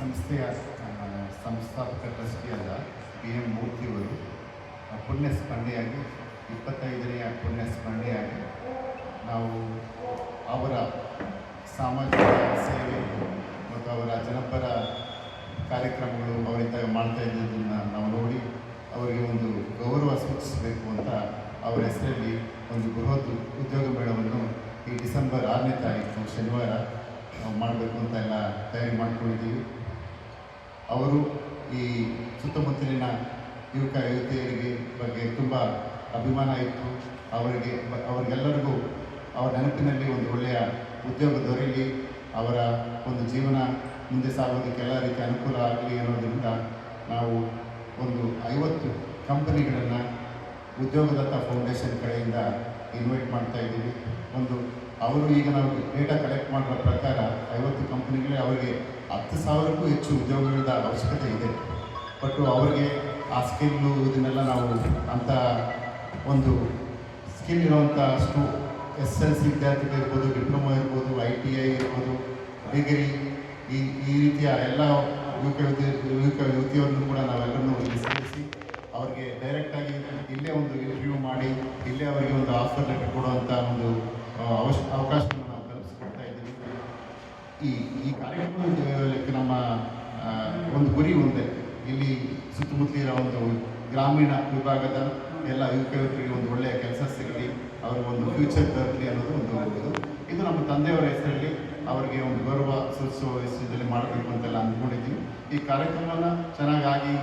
ಸಂಸ್ಥೆಯ ಸಂಸ್ಥಾಪಕ ಟ್ರಸ್ಟಿಯಾದ P M ಮೂರ್ತಿಯವರು ಪುಣ್ಯ ಸ್ಮರಣೆಯಾಗಿ ಇಪ್ಪತ್ತೈದನೆಯ ಪುಣ್ಯ ಸ್ಮರಣೆಯಾಗಿ ನಾವು ಅವರ ಸಾಮಾಜಿಕ ಸೇವೆ ಮತ್ತು ಅವರ ಜನಪರ ಕಾರ್ಯಕ್ರಮಗಳು ಅವರಿಂದ ಮಾಡ್ತಾ ಇದ್ದದನ್ನು ನಾವು ನೋಡಿ ಅವರಿಗೆ ಒಂದು ಗೌರವ ಸೂಚಿಸಬೇಕು ಅಂತ ಅವರ ಹೆಸರಲ್ಲಿ ಒಂದು ಬೃಹತ್ ಉದ್ಯೋಗ ಮೇಳವನ್ನು ಈ ಡಿಸೆಂಬರ್ ಆರನೇ ತಾರೀಕು ಶನಿವಾರ ನಾವು ಮಾಡಬೇಕು ಅಂತ ಎಲ್ಲ ತಯಾರಿ ಮಾಡ್ಕೊಂಡಿದ್ದೀವಿ. ಅವರು ಈ ಸುತ್ತಮುತ್ತಲಿನ ಯುವಕ, ಯುವತಿಯರಿಗೆ ಬಗ್ಗೆ ತುಂಬ ಅಭಿಮಾನ ಇತ್ತು. ಅವರಿಗೆ, ಅವರಿಗೆಲ್ಲರಿಗೂ ಅವರ ನೆನಪಿನಲ್ಲಿ ಒಂದು ಒಳ್ಳೆಯ ಉದ್ಯೋಗ ದೊರೆಯಲಿ ಅವರ ಒಂದು ಜೀವನ ಮುಂದೆ ಸಾಗೋದಕ್ಕೆ ಎಲ್ಲ ರೀತಿಯ ಅನುಕೂಲ ಆಗಲಿ ಅನ್ನೋದರಿಂದ ನಾವು ಒಂದು ಐವತ್ತು ಕಂಪನಿಗಳನ್ನು ಉದ್ಯೋಗದತ್ತ ಫೌಂಡೇಶನ್ ಕಡೆಯಿಂದ ಇನ್ವೈಟ್ ಮಾಡ್ತಾ ಇದ್ದೀವಿ. ಒಂದು, ಅವರು ಈಗ ನಾವು ಡೇಟಾ ಕಲೆಕ್ಟ್ ಮಾಡಿರೋ ಪ್ರಕಾರ ಐವತ್ತು ಕಂಪನಿಗಳೇ ಅವರಿಗೆ ಹತ್ತು ಸಾವಿರಕ್ಕೂ ಹೆಚ್ಚು ಉದ್ಯೋಗಗಳ ಅವಶ್ಯಕತೆ ಇದೆ. ಬಟ್ ಅವರಿಗೆ ಆ ಸ್ಕಿಲ್ಲು ಇದನ್ನೆಲ್ಲ ನಾವು ಅಂಥ ಒಂದು ಸ್ಕಿಲ್ ಇರುವಂಥಷ್ಟು ಎಸ್ ಎಲ್ ಸಿ ವಿದ್ಯಾರ್ಥಿಗಳು ಇರ್ಬೋದು, ಡಿಪ್ಲೊಮಾ ಇರ್ಬೋದು, ಐ ಟಿ ಐ ಇರ್ಬೋದು ಡಿಗ್ರಿ ಈ ಈ ರೀತಿಯ ಎಲ್ಲ ಯುವಕ ಯುವಕ ಯುವತಿಯವರನ್ನು ಕೂಡ ನಾವೆಲ್ಲರೂ ಇಲ್ಲಿ ಸೇರಿಸಿ ಅವರಿಗೆ ಡೈರೆಕ್ಟಾಗಿ ಇಲ್ಲೇ ಒಂದು ಇಂಟರ್ವ್ಯೂ ಮಾಡಿ, ಇಲ್ಲೇ ಅವರಿಗೆ ಒಂದು ಆಫರ್ ಲೆಟರ್ ಕೊಡುವಂಥ ಒಂದು ಅವಶ್ಯ ಅವಶ ಅವಕಾಶವನ್ನು ನಾವು ಕಲ್ಪಿಸ್ಕೊಡ್ತಾ ಇದ್ದೀವಿ ಈ ಈ ಕಾರ್ಯಕ್ರಮಕ್ಕೆ ನಮ್ಮ ಒಂದು ಗುರಿ ಒಂದೇ. ಇಲ್ಲಿ ಸುತ್ತಮುತ್ತಲಿರೋ ಒಂದು ಗ್ರಾಮೀಣ ವಿಭಾಗದ ಎಲ್ಲ ಯುವಕ ಯುವಕರಿಗೆ ಒಂದು ಒಳ್ಳೆಯ ಕೆಲಸ ಸಿಗಲಿ ಅವ್ರಿಗೆ ಒಂದು ಫ್ಯೂಚರ್ ಬರಲಿ ಅನ್ನೋದು ಒಂದು ಇದು ನಮ್ಮ ತಂದೆಯವರ ಹೆಸರಲ್ಲಿ ಅವರಿಗೆ ಒಂದು ಗೌರವ ಸೂಚಿಸುವ ವಿಷಯದಲ್ಲಿ ಮಾಡಬೇಕು ಅಂತೆಲ್ಲ ಅಂದ್ಕೊಂಡಿದ್ದೀವಿ. ಈ ಕಾರ್ಯಕ್ರಮನ ಚೆನ್ನಾಗಾಗಿ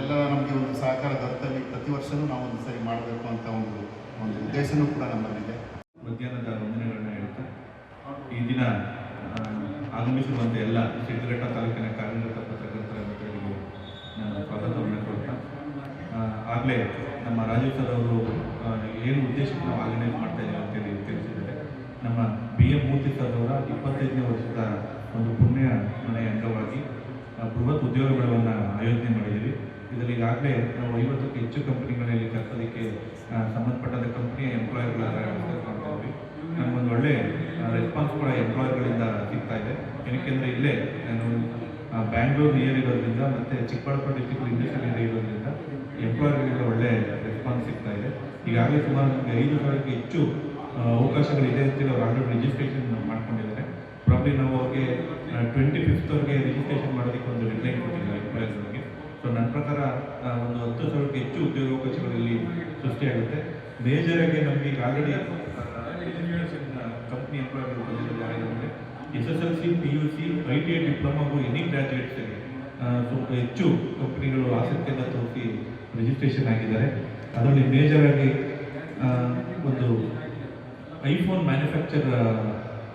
ಎಲ್ಲ ನಮಗೆ ಒಂದು ಸಹಕಾರ ದೊರೆತಲ್ಲಿ ಪ್ರತಿ ವರ್ಷವೂ ನಾವು ಒಂದು ಸರಿ ಮಾಡಬೇಕು ಅಂತ ಒಂದು ಒಂದು ಉದ್ದೇಶನೂ ಕೂಡ ನಮ್ಮಲ್ಲಿದೆ. ಮಧ್ಯಾಹ್ನದ ವಂದನೆಗಳನ್ನ ಹೇಳ್ತಾ ಈ ದಿನ ಆ, ಆಗಮಿಸಿರುವಂಥ ಎಲ್ಲ ಸಿದ್ದಘಟ್ಟ ತಾಲೂಕಿನ ಕಾರ್ಯನಿರತ ಪತ್ರಕರ್ತರ ಮಿತ್ರರಿಗೆ ನಾನು ಸ್ವಾಗತವನ್ನು ಕೊಡ್ತಾ ಆಗಲೇ ನಮ್ಮ ರಾಜೀವ್ ಸರ್ ಅವರು ಏನು ಉದ್ದೇಶಕ್ಕೆ ನಾವು ಆರ್ಗನೈಸ್ ಮಾಡ್ತಾ ಇದ್ದೀವಿ ಅಂತೇಳಿ ತಿಳಿಸಿದ್ದಾರೆ. ನಮ್ಮ ಬಿ ಎಂ ಮೂರ್ತಿ ಸರ್ ಅವರ ಇಪ್ಪತ್ತೈದನೇ ವರ್ಷದ ಒಂದು ಪುಣ್ಯ ಮನೆಯ ಅಂಗವಾಗಿ ಬೃಹತ್ ಉದ್ಯೋಗಗಳನ್ನು ಆಯೋಜನೆ ಮಾಡಿದ್ದೀವಿ. ಇದರಲ್ಲಿ ಈಗಾಗಲೇ ನಾವು ಐವತ್ತಕ್ಕೂ ಹೆಚ್ಚು ಕಂಪನಿಗಳಲ್ಲಿ ಕೆಲಸದಕ್ಕೆ ಸಂಬಂಧಪಟ್ಟಂಥ ಕಂಪನಿಯ ಎಂಪ್ಲಾಯರ್ಗಳ ಮಾಡ್ತಾ ಇದ್ವಿ ನಮಗೊಂದು ಒಳ್ಳೆ ರೆಸ್ಪಾನ್ಸ್ ಕೂಡ ಎಂಪ್ಲಾಯ್ಗಳಿಂದ ಸಿಗ್ತಾ ಇದೆ. ಏನಕ್ಕೆಂದರೆ ಇಲ್ಲೇ ನಾನು ಬ್ಯಾಂಗ್ಳೂರ್ ನಿಯರ್ ಇರೋದ್ರಿಂದ ಮತ್ತು ಚಿಕ್ಕಬಳ್ಳಾಪುರ ಡಿಸ್ಟಿಕ್ ಇಂಡಸ್ಟ್ರಿ ಏರಿಯಾ ಇರೋದ್ರಿಂದ ಎಂಪ್ಲಾಯ್ಗಳಿಂದ ಒಳ್ಳೆ ರೆಸ್ಪಾನ್ಸ್ ಸಿಗ್ತಾ ಇದೆ. ಈಗಾಗಲೇ ಸುಮಾರು ನಮಗೆ ಐದು ಸಾವಿರಕ್ಕೆ ಹೆಚ್ಚು ಅವಕಾಶಗಳಿದೆ ಅಂತೇಳಿ ಅವ್ರು ಆಲ್ರೆಡಿ ರಿಜಿಸ್ಟ್ರೇಷನ್ ಮಾಡ್ಕೊಂಡಿದ್ದಾರೆ. ಪ್ರಾಬ್ಲಿ ನಾವು ಅವ್ರಿಗೆ ಟ್ವೆಂಟಿ ಫಿಫ್ತ್ವರೆಗೆ ರಿಜಿಸ್ಟ್ರೇಷನ್ ಮಾಡೋದಕ್ಕೆ ಒಂದು ಡೆಡ್ಲೈನ್ ಕೊಟ್ಟಿದ್ದಾರೆ ಎಂಪ್ಲಾಯರ್ಸ್ಗಳಿಗೆ ಸೊ ನನ್ನ ಪ್ರಕಾರ ಒಂದು ಹತ್ತು ಸಾವಿರಕ್ಕೆ ಹೆಚ್ಚು ಉದ್ಯೋಗಾವಕಾಶಗಳಲ್ಲಿ ಸೃಷ್ಟಿಯಾಗುತ್ತೆ. ಮೇಜರಾಗಿ ನಮಗೆ ಈಗ ಆಲ್ರೆಡಿ ಕಂಪ್ನಿ ಎಂಪ್ಲಾಯ್ ಬಂದಿರೋದು ಯಾರಂದರೆ S S L C, P U C, I T I ಡಿಪ್ಲೊಮಾಗೂ any ಗ್ರ್ಯಾಜುಯೇಟ್ಸ್ಗೆ ಸ್ವಲ್ಪ ಹೆಚ್ಚು ಕಂಪ್ನಿಗಳು ಆಸಕ್ತಿಯನ್ನು ತೋರಿಸಿ ರಿಜಿಸ್ಟ್ರೇಷನ್ ಆಗಿದ್ದಾರೆ. ಅದರಲ್ಲಿ ಮೇಜರಾಗಿ ಆಗಿ ಒಂದು ಐಫೋನ್ ಮ್ಯಾನುಫ್ಯಾಕ್ಚರ್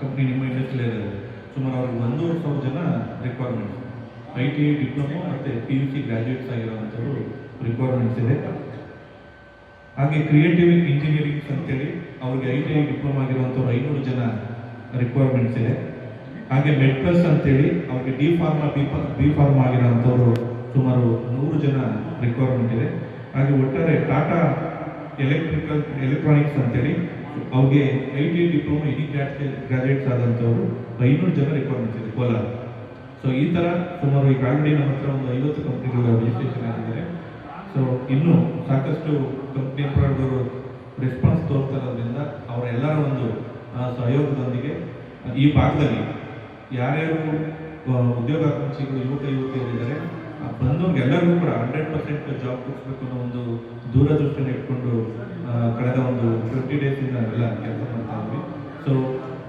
ಕಂಪ್ನಿ ನಿಮ್ಮ ಇಂಡಸ್ಟ್ರಿಯಲ್ಲಿ ಸುಮಾರು ಅವ್ರಿಗೆ ಒಂದೂವರೆ ಸಾವಿರ ಜನ requirement I T I diploma ಮತ್ತು ಪಿ ಯು ಸಿ ಗ್ರ್ಯಾಜುಯೇಟ್ಸ್ ಆಗಿರೋವಂಥವ್ರು ರಿಕ್ವೈರ್ಮೆಂಟ್ಸ್ ಇದೆ. ಹಾಗೆ ಕ್ರಿಯೇಟಿವ್ ಇಂಜಿನಿಯರಿಂಗ್ಸ್ ಅಂತೇಳಿ ಅವ್ರಿಗೆ ಐ ಟಿ ಐ ಡಿಪ್ಲೊಮಾ ಆಗಿರುವಂಥವ್ರು ಐನೂರು ಜನ ರಿಕ್ವೈರ್ಮೆಂಟ್ಸ್ ಇದೆ. ಹಾಗೆ ಮೆಡ್ ಪ್ಲಸ್ ಅಂತೇಳಿ ಅವ್ರಿಗೆ D pharma B B pharma ಆಗಿರೋಂಥವ್ರು ಸುಮಾರು ನೂರು ಜನ ರಿಕ್ವೈರ್ಮೆಂಟ್ ಇದೆ. ಹಾಗೆ ಒಟ್ಟಾರೆ ಟಾಟಾ ಎಲೆಕ್ಟ್ರಿಕಲ್ ಎಲೆಕ್ಟ್ರಾನಿಕ್ಸ್ ಅಂತೇಳಿ ಅವ್ರಿಗೆ ಐ ಟಿ ಡಿಪ್ಲೊಮಾ ಇಡೀ ಗ್ರಾಜುಯೇಟ್ಸ್ ಆದಂಥವ್ರು ಐನೂರು ಜನ ರಿಕ್ವೈರ್ಮೆಂಟ್ಸ್ ಇದೆ ಕೋಲಾರ. ಸೊ ಈ ಥರ ಸುಮಾರು ಈಗ ಆಲ್ರೆಡಿ ನಮ್ಮ ಹತ್ರ ಒಂದು ಐವತ್ತು ಕಂಪ್ನಿಗಳು ರಿಜಿಸ್ಟ್ರೇಷನ್ ಆಗಿದೆ ಸೊ ಇನ್ನೂ ಸಾಕಷ್ಟು ಕಂಪ್ನಿ ಎಂಪ್ಲಾಯ್ಗಳು ರೆಸ್ಪಾನ್ಸ್ ತೋರ್ತಾ ಇರೋದ್ರಿಂದ ಅವರೆಲ್ಲರ ಒಂದು ಸಹಯೋಗದೊಂದಿಗೆ ಈ ಭಾಗದಲ್ಲಿ ಯಾರ್ಯಾರು ಉದ್ಯೋಗಾಕಾಂಕ್ಷಿಗಳು, ಯುವಕ, ಯುವತಿಯರಿದ್ದಾರೆ ಬಂದವ್ರಿಗೆ ಎಲ್ಲರಿಗೂ ಕೂಡ ಹಂಡ್ರೆಡ್ ಪರ್ಸೆಂಟ್ ಜಾಬ್ ಕೊಡಿಸ್ಬೇಕು ಅನ್ನೋ ಒಂದು ದೂರದೃಷ್ಟಿಯನ್ನು ಇಟ್ಕೊಂಡು ಕಳೆದ ಒಂದು ಟ್ವೆಂಟಿ ಡೇಸಿಂದ ಎಲ್ಲ ಕೆಲಸ ಮಾಡ್ತಾ ಇದ್ವಿ. ಸೊ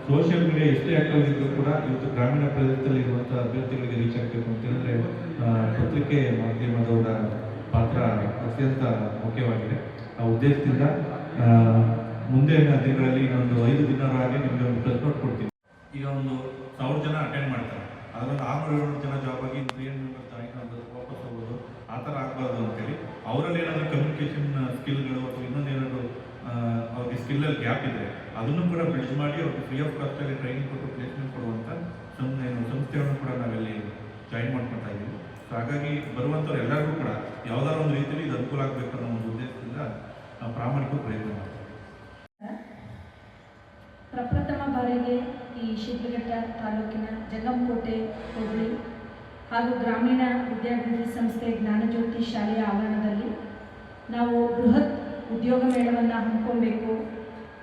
ಸೋಷಿಯಲ್ ಮೀಡಿಯಾ ಎಷ್ಟೇ ಆಕ್ಟಿವ್ ಇದ್ರೂ ಕೂಡ ಇವತ್ತು ಗ್ರಾಮೀಣ ಪ್ರದೇಶದಲ್ಲಿ ಇರುವಂಥ ಅಭ್ಯರ್ಥಿಗಳಿಗೆ ರೀಚ್ ಆಗಬೇಕು ಅಂತ ಪತ್ರಿಕೆ ಮಾಧ್ಯಮದವರ ಪಾತ್ರ ಅತ್ಯಂತ ಮುಖ್ಯವಾಗಿದೆ. ಆ ಉದ್ದೇಶದಿಂದ ಆ, ಮುಂದಿನ ದಿನಗಳಲ್ಲಿ ಇನ್ನೊಂದು ಐದು ದಿನರಾಗಿ ನಿಮಗೆ ಒಂದು ಪ್ರೆಸ್ ನೋಟ್ ಕೊಡ್ತೀನಿ. ಈಗ ಒಂದು ಸಾವಿರ ಜನ ಅಟೆಂಡ್ ಮಾಡ್ತಾರೆ. ಅದರಲ್ಲಿ ಆರುನೂರ ಏಳ್ನೂರು ಜನ ಜಾಬ್ ಆಗಿ ತ್ರೀ ಹಂಡ್ರೆಡ್ ಆಗೋದು ವಾಪಸ್ ಹೋಗೋದು ಆ ಥರ ಆಗಬಾರ್ದು ಅಂತೇಳಿ. ಅವರಲ್ಲಿ ಏನಾದರೂ ಕಮ್ಯುನಿಕೇಷನ್ ಸ್ಕಿಲ್ಗಳು ಅಥವಾ ಇನ್ನೊಂದು ಇನ್ನೊಂದೇನಾದರೂ ಅವ್ರಿಗೆ ಸ್ಕಿಲ್ಲಲ್ಲಿ ಗ್ಯಾಪ್ ಇದೆ ಅದನ್ನು ಕೂಡ ಬಿಲ್ಡ್ ಮಾಡಿ ಅವ್ರಿಗೆ ಫ್ರೀ ಆಫ್ ಕಾಸ್ಟಲ್ಲಿ ಟ್ರೈನಿಂಗ್ ಕೊಟ್ಟು ಪ್ಲೇಸ್ಮೆಂಟ್ ಕೊಡುವಂಥ ಸಂ ಏನು ಸಂಸ್ಥೆಗಳನ್ನು ಕೂಡ ನಾವಿಲ್ಲಿ ಜಾಯಿನ್ ಮಾಡ್ಕೊತಾ ಇದ್ದೀವಿ. ಹಾಗಾಗಿ ಬರುವಂಥವ್ರು ಎಲ್ಲರಿಗೂ ಕೂಡ ಯಾವುದಾದ್ರು ಒಂದು ರೀತಿಯಲ್ಲಿ ಇದು ಅನುಕೂಲ ಆಗಬೇಕು ಅನ್ನೋ ಪ್ರಾಮಾಣಿಕ ಪ್ರಯತ್ನ ಪ್ರಪ್ರಥಮ ಬಾರಿಗೆ ಈ ಶಿಡ್ಲಘಟ್ಟ ತಾಲೂಕಿನ ಜಗಂಕೋಟೆ ಹೋಬಳಿ ಹಾಗೂ ಗ್ರಾಮೀಣ ವಿದ್ಯಾಭಿವೃದ್ಧಿ ಸಂಸ್ಥೆ ಜ್ಞಾನಜ್ಯೋತಿ ಶಾಲೆಯ ಆವರಣದಲ್ಲಿ ನಾವು ಬೃಹತ್ ಉದ್ಯೋಗ ಮೇಳವನ್ನು ಹಮ್ಮಿಕೊಳ್ಬೇಕು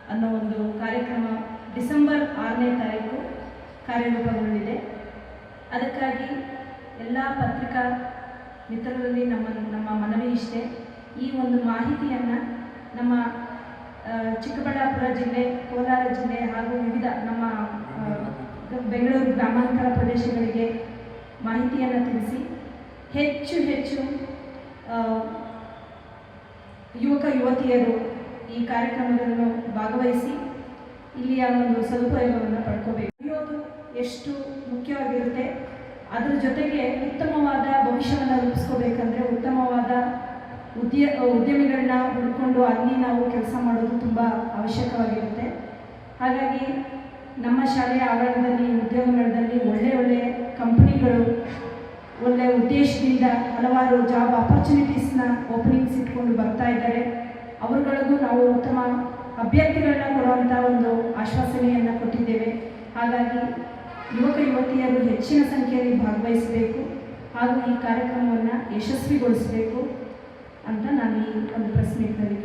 ಅನ್ನೋ ಒಂದು ಕಾರ್ಯಕ್ರಮ ಡಿಸೆಂಬರ್ ಆರನೇ ತಾರೀಕು ಕಾರ್ಯರೂಪಗೊಂಡಿದೆ ಅದಕ್ಕಾಗಿ ಎಲ್ಲ ಪತ್ರಿಕಾ ಮಿತ್ರರಲ್ಲಿ ನಮ್ಮ ನಮ್ಮ ಮನವಿ ಇಷ್ಟೇ. ಈ ಒಂದು ಮಾಹಿತಿಯನ್ನು ನಮ್ಮ ಚಿಕ್ಕಬಳ್ಳಾಪುರ ಜಿಲ್ಲೆ, ಕೋಲಾರ ಜಿಲ್ಲೆ ಹಾಗೂ ವಿವಿಧ ನಮ್ಮ ಬೆಂಗಳೂರು ಗ್ರಾಮಾಂತರ ಪ್ರದೇಶಗಳಿಗೆ ಮಾಹಿತಿಯನ್ನು ತಿಳಿಸಿ ಹೆಚ್ಚು ಹೆಚ್ಚು ಯುವಕ ಯುವತಿಯರು ಈ ಕಾರ್ಯಕ್ರಮಗಳನ್ನು ಭಾಗವಹಿಸಿ ಇಲ್ಲಿಯ ಒಂದು ಸದುಪಯೋಗವನ್ನು ಪಡ್ಕೋಬೇಕು. ಕಲಿಯೋದು ಎಷ್ಟು ಮುಖ್ಯವಾಗಿರುತ್ತೆ, ಅದರ ಜೊತೆಗೆ ಉತ್ತಮವಾದ ಭವಿಷ್ಯವನ್ನು ರೂಪಿಸ್ಕೋಬೇಕಂದ್ರೆ ಉತ್ತಮವಾದ ಉದ್ಯ, ಉದ್ಯಮಿಗಳನ್ನ ಹುಡ್ಕೊಂಡು ಅಲ್ಲಿ ನಾವು ಕೆಲಸ ಮಾಡೋದು ತುಂಬ ಅವಶ್ಯಕವಾಗಿರುತ್ತೆ. ಹಾಗಾಗಿ ನಮ್ಮ ಶಾಲೆಯ ಆವರಣದಲ್ಲಿ ಉದ್ಯೋಗಗಳಲ್ಲಿ ಒಳ್ಳೆ ಒಳ್ಳೆ ಕಂಪ್ನಿಗಳು, ಒಳ್ಳೆ ಉದ್ದೇಶದಿಂದ ಹಲವಾರು ಜಾಬ್ ಆಪರ್ಚುನಿಟೀಸ್ನ ಓಪನಿಂಗ್ಸ್ ಇಟ್ಕೊಂಡು ಬರ್ತಾ ಇದ್ದಾರೆ. ಅವರುಗಳಿಗೂ ನಾವು ಉತ್ತಮ ಅಭ್ಯರ್ಥಿಗಳನ್ನ ಕೊಡುವಂಥ ಒಂದು ಆಶ್ವಾಸನೆಯನ್ನು ಕೊಟ್ಟಿದ್ದೇವೆ. ಹಾಗಾಗಿ ಯುವಕ ಯುವತಿಯರು ಹೆಚ್ಚಿನ ಸಂಖ್ಯೆಯಲ್ಲಿ ಭಾಗವಹಿಸಬೇಕು. ಹಾಗೂ ಈ ಕಾರ್ಯಕ್ರಮವನ್ನು ಯಶಸ್ವಿಗೊಳಿಸಬೇಕು. ಅಂತ ನಾನು ಈ ಒಂದು ಪ್ರೆಸ್ ಮೀಟ್ನಲ್ಲಿ